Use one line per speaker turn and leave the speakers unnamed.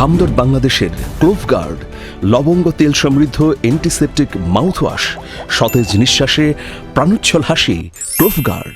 হামদর্দ বাংলাদেশের clove guard, লবঙ্গ তেল সমৃদ্ধ অ্যান্টিসেপটিক মাউথওয়াশ সতেজ নিঃশ্বাসে প্রাণোচ্ছল হাসি, ক্লোভ গার্ড।